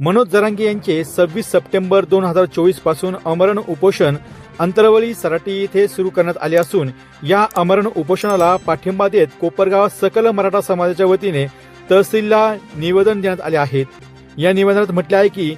मनोज जरांगे यांचे सव्वीस सप्टेंबर दोन हजार चोवीसपासून अमरण उपोषण अंतरवली सराटी येथे सुरू करण्यात आले असून या अमरण उपोषणाला पाठिंबा देत कोपरगाव सकल मराठा समाजाच्या वतीने तहसीलला निवेदन देण्यात आले आहेत या निवेदनात म्हटले आहे की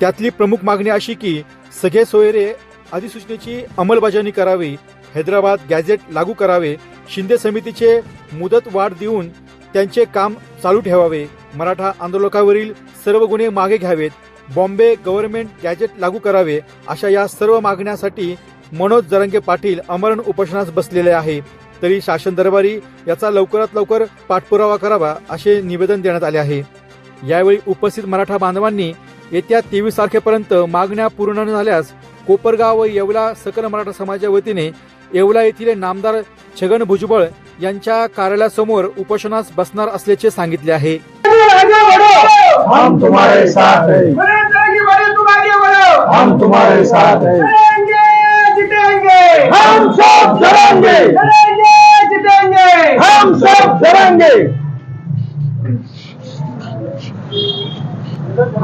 त्यातली प्रमुख मागणी अशी की सगळे सोयरे अधिसूचनेची अंमलबजावणी करावी हैदराबाद गॅझेट लागू करावे शिंदे समितीचे मुदत वाढ देऊन त्यांचे काम चालू ठेवावे. मराठा आंदोलकावरील सर्व गुन्हे मागे घ्यावेत. बॉम्बे गव्हर्नमेंट गॅजेट लागू करावे अशा या सर्व मागण्यासाठी मनोज जरंगे पाटील अमरण उपोषणास बसलेले आहे. तरी शासन दरबारी याचा लवकरात लवकर पाठपुरावा करावा असे निवेदन देण्यात आले आहे. यावेळी उपस्थित मराठा बांधवांनी येत्या तेवीस तारखेपर्यंत मागण्या पूर्ण न झाल्यास कोपरगाव व येवला सकल मराठा समाजाच्या वतीने येवला येथील नामदार छगन भुजबळ यांच्या कार्यालयासमोर उपोषणास बसणार असल्याचे सांगितले आहे. हम तुम्हारे साथ हैं। हम तुम्हारे साथ हैं। हम सब हम सब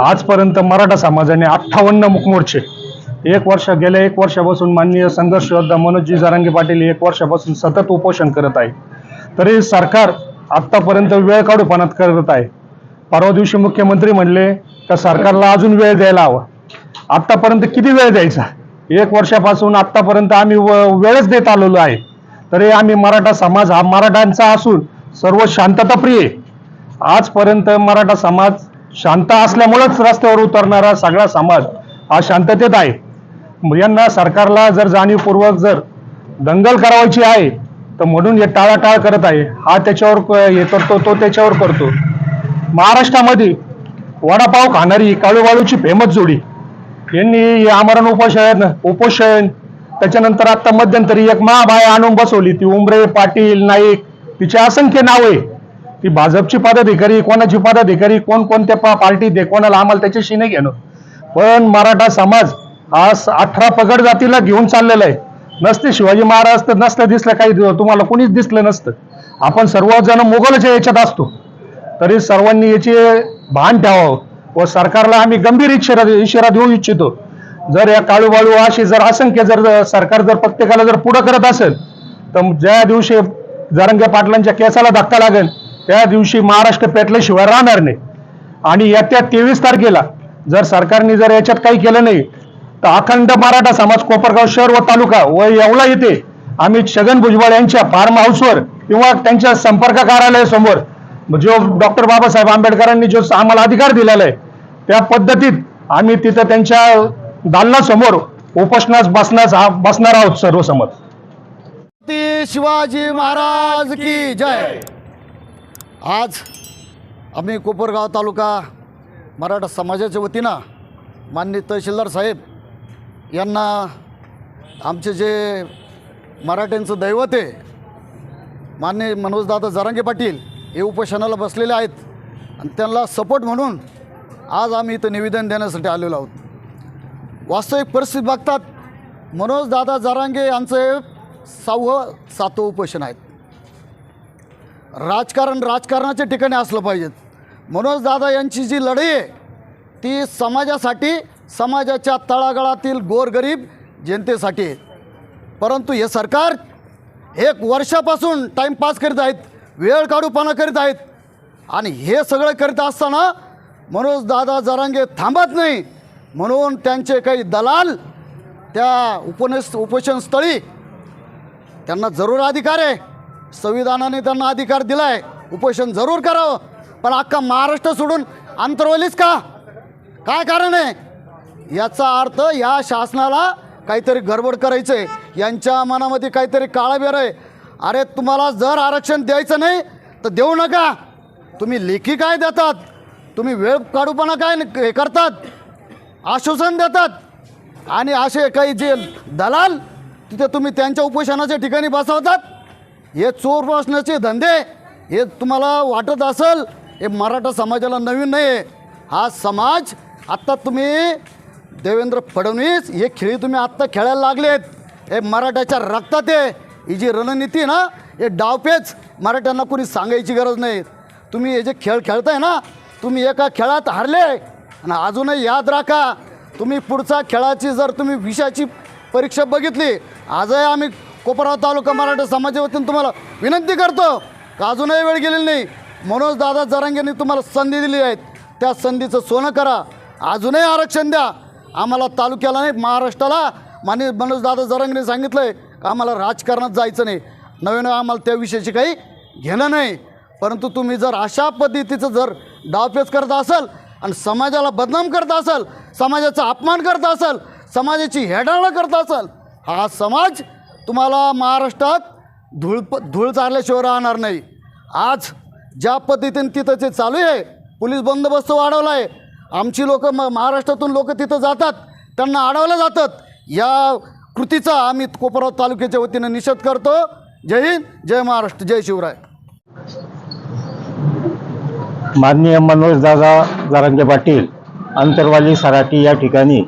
आजपर्यंत मराठा समाजाने अठ्ठावन्न मुकमोर्चे एक वर्ष गेल्या एक वर्षापासून माननीय संघर्ष योद्धा मनोजी जारांगे पाटील एक वर्षापासून सतत उपोषण करत आहे. तरी सरकार आत्तापर्यंत वेळ काढूपणात करत आहे. परवा दिवशी मुख्यमंत्री म्हणले का सरकारला अजून वेळ द्यायला हवा. आत्तापर्यंत किती वेळ द्यायचा? एक वर्षापासून आत्तापर्यंत आम्ही व- वेळच देत आलेलो आहे. तरी आम्ही मराठा समाज हा मराठ्यांचा असून सर्व शांतताप्रिय आजपर्यंत मराठा समाज शांत असल्यामुळेच रस्त्यावर उतरणारा सगळा समाज हा शांततेत आहे. यांना सरकारला जर जाणीवपूर्वक जर दंगल करावायची आहे तर म्हणून हे टाळाटाळ करत आहे. हा त्याच्यावर हे करतो तो त्याच्यावर करतो. महाराष्ट्रामध्ये वडापाव खाणारी काळूबाळूची फेमस जोडी. यांनी आमरण उपोषण उपोषण त्याच्यानंतर आता मध्यंतरी एक महाबाय आणून बसवली. ती उमरे पाटील नाईक तिची असंख्य नावे. ती भाजपची पदाधिकारी कोणाची पदाधिकारी कोण कोणत्या पा- पार्टीत कोणाला आम्हाला त्याच्याशी नाही घेणं. पण मराठा समाज आज अठरा पगड जातीला घेऊन चाललेलं आहे. नसते शिवाजी महाराज तर नसतं दिसलं काही दिवस. तुम्हाला कोणीच दिसलं नसतं. आपण सर्वजण मोगलच्या याच्यात असतो. तरी सर्वांनी याचे भान ठेवावं व सरकारला आम्ही गंभीर इशारा इशारा देऊ इच्छितो. जर या काळूबाळू अशी जर असंख्य जर सरकार जर प्रत्येकाला जर पुढं करत असेल तर ज्या दिवशी जरंगे पाटलांच्या केसाला धक्का लागेल त्या दिवशी महाराष्ट्र पेटल्याशिवाय राहणार नाही. आणि येत्या तेवीस तारखेला जर सरकारने जर याच्यात काही केलं नाही तर अखंड मराठा समाज कोपरगाव शहर व तालुका व येवला येथे आम्ही छगन भुजबळ यांच्या फार्म हाऊसवर किंवा त्यांच्या संपर्क कार्यालयासमोर जो डॉक्टर बाबासाहेब आंबेडकरांनी जो आम्हाला अधिकार दिलेला आहे त्या पद्धतीत आम्ही तिथं त्यांच्या दालनासमोर उपोषणास बसण्यास बसणार आहोत सर्वसमोर. शिवाजी महाराज की जय. आज आम्ही कोपरगाव तालुका मराठा समाजाच्या वतीनं माननीय तहसीलदार साहेब यांना आमचे जे मराठ्यांचं दैवत आहे मान्य मनोजदादा जरांगे पाटील हे उपोषणाला बसलेले आहेत आणि त्यांना सपोर्ट म्हणून आज आम्ही इथं निवेदन देण्यासाठी आलेलो आहोत. वास्तविक परिस्थिती बघतात मनोजदादा जरांगे यांचं सहावं सातवं उपोषण आहेत राजकारण राजकारणाच्या ठिकाणी असलं पाहिजेत. मनोजदादा यांची जी लढाई आहे ती समाजासाठी समाजाच्या तळागाळातील गोरगरीब जनतेसाठी. परंतु हे सरकार एक वर्षापासून टाईमपास करीत आहेत वेळ काढूपणा करीत आहेत. आणि हे सगळं करीत असताना मनोज दादा जरांगे थांबत नाही. म्हणून त्यांचे काही दलाल त्या उपनेस उपोषणस्थळी त्यांना जरूर अधिकार आहे. संविधानाने त्यांना अधिकार दिला आहे उपोषण जरूर करावं. पण अख्खा महाराष्ट्र सोडून अंतरवलीच का? काय कारण आहे? याचा अर्थ या शासनाला काहीतरी गडबड करायचं आहे. यांच्या मनामध्ये काहीतरी काळाबेर आहे. अरे तुम्हाला जर आरक्षण द्यायचं नाही तर देऊ नका. तुम्ही लेखी काय देतात? तुम्ही वेळ काढूपणा काय हे करतात? आश्वासन देतात? आणि असे काही जे दलाल तिथे तुम्ही त्यांच्या उपोषणाच्या ठिकाणी बसवतात? हे चोर बसण्याचे धंदे हे तुम्हाला वाटत असेल हे मराठा समाजाला नवीन नाही आहे हा समाज आत्ता तुम्ही देवेंद्र फडणवीस हे खेळी तुम्ही आत्ता खेळायला लागलेत. हे मराठ्याच्या रक्तात आहे. ही जी रणनीती ना हे डावपेच मराठ्यांना कोणी सांगायची गरज नाही. तुम्ही हे जे खेळ खेळताय ना तुम्ही एका खेळात हारले आणि अजूनही याद राखा तुम्ही पुढचा खेळाची जर तुम्ही विषयाची परीक्षा बघितली आजही आम्ही कोपराव तालुका मराठा समाजाच्या वतीने तुम्हाला विनंती करतो का अजूनही वेळ गेलेली नाही. मनोज दादा जरांगेंनी तुम्हाला संधी दिली आहेत. त्या संधीचं सोनं करा. अजूनही आरक्षण द्या. आम्हाला तालुक्याला नाही महाराष्ट्राला. माने मनोजदादा जरंगने सांगितलं आहे का आम्हाला राजकारणात जायचं नाही. नवीन आम्हाला त्याविषयीची काही घेणं नाही. परंतु तुम्ही जर अशा पद्धतीचं जर डावपेच करत असाल आणि समाजाला बदनाम करत असाल समाजाचा अपमान करत असाल समाजाची हेडाळणं करत असाल हा समाज तुम्हाला महाराष्ट्रात धूळ प धूळ चारल्याशिवाय राहणार नाही. आज ज्या पद्धतीने तिथं ते चालू आहे पोलीस बंदोबस्त वाढवला आहे आमची लोक म महाराष्ट्रातून लोक तिथं जातात त्यांना अडवलं जातात. या कृतीचा आम्ही कोपरगाव तालुक्याच्या वतीनं निषेध करतो. जय हिंद जय महाराष्ट्र जय शिवराय. माननीय मनोजदादा जारंगे पाटील अंतरवाली सराटी या ठिकाणी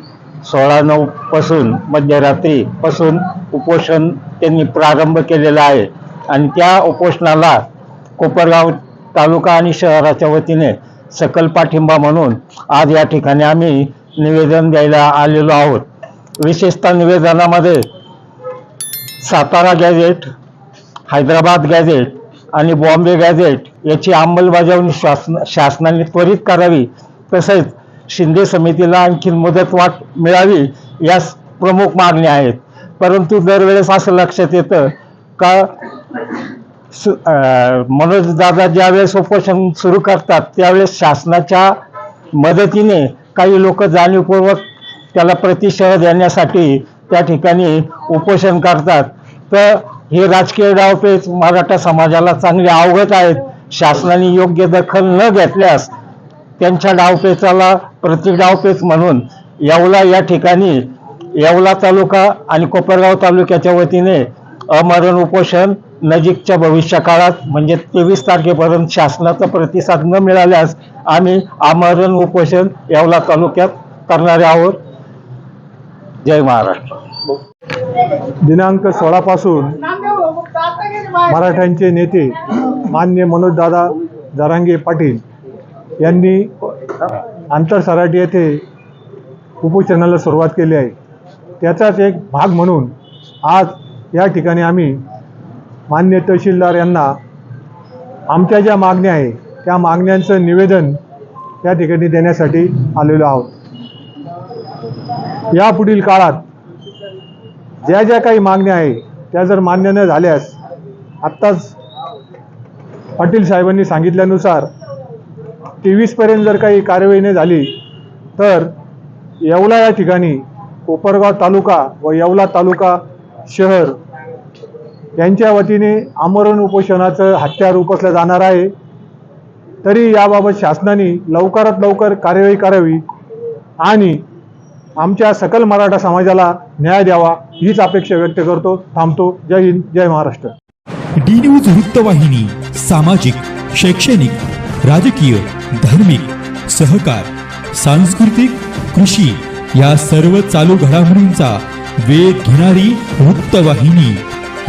सोळा नऊ पासून मध्यरात्री पासून उपोषण त्यांनी प्रारंभ केलेला आहे. आणि त्या उपोषणाला कोपरगाव तालुका आणि शहराच्या वतीने सकल पाठिंबा म्हणून आज या ठिकाणी आम्ही निवेदन द्यायला आलेलो आहोत. विशेषतः निवेदनामध्ये सातारा गॅझेट हैदराबाद गॅझेट आणि बॉम्बे गॅझेट याची अंमलबजावणी शासन शासनाने त्वरित करावी. तसेच शिंदे समितीला आणखी मुदतवाट मिळावी या प्रमुख मागण्या आहेत. परंतु दरवेळेस असं लक्षात येतं का सु मनोजदादा ज्यावेळेस उपोषण सुरू करतात त्यावेळेस शासनाच्या मदतीने काही लोक जाणीवपूर्वक त्याला प्रतिशय देण्यासाठी त्या ठिकाणी उपोषण करतात. तर हे राजकीय डावपेच मराठा समाजाला चांगले अवगत आहेत. शासनाने योग्य दखल न घेतल्यास त्यांच्या डावपेचाला प्रति डावपेच म्हणून येवला या ठिकाणी येवला तालुका आणि कोपरगाव तालुक्याच्या वतीने अमरण उपोषण नजीकच्या भविष्यकाळात म्हणजे तेवीस तारखेपर्यंत शासनाचा प्रतिसाद न मिळाल्यास आम्ही आमरण उपोषण येवला तालुक्यात करणारे आहोत. जय महाराष्ट्र. दिनांक सोळापासून मराठ्यांचे नेते मान्य मनोजदादा जरांगे पाटील यांनी आंतरसराटी येथे उपोषणाला सुरुवात केली आहे. त्याचाच एक भाग म्हणून आज या ठिकाणी आम्ही मान्य तहसीलदार यांना आमच्या ज्या मागण्या आहे त्या मागण्यांचं निवेदन या ठिकाणी देण्यासाठी आलेलो आहोत. यापुढील काळात ज्या ज्या काही मागण्या आहे त्या जर मान्य न झाल्यास आत्ताच पाटील साहेबांनी सांगितल्यानुसार तेवीसपर्यंत जर काही कार्यवाही नाही झाली तर येवला या ठिकाणी कोपरगाव तालुका व येवला तालुका शहर यांच्या वतीने आमरण उपोषणाचं हत्यार उपसलं जाणार आहे. तरी याबाबत शासनाने लवकरात लवकर कार्यवाही करावी आणि आमच्या सकल मराठा समाजाला न्याय द्यावा हीच अपेक्षा व्यक्त करतो थांबतो. जय हिंद जय महाराष्ट्र. डी न्यूज वृत्तवाहिनी सामाजिक शैक्षणिक राजकीय धार्मिक सहकार सांस्कृतिक कृषी या सर्व चालू घडामोडींचा वेध घेणारी वृत्तवाहिनी.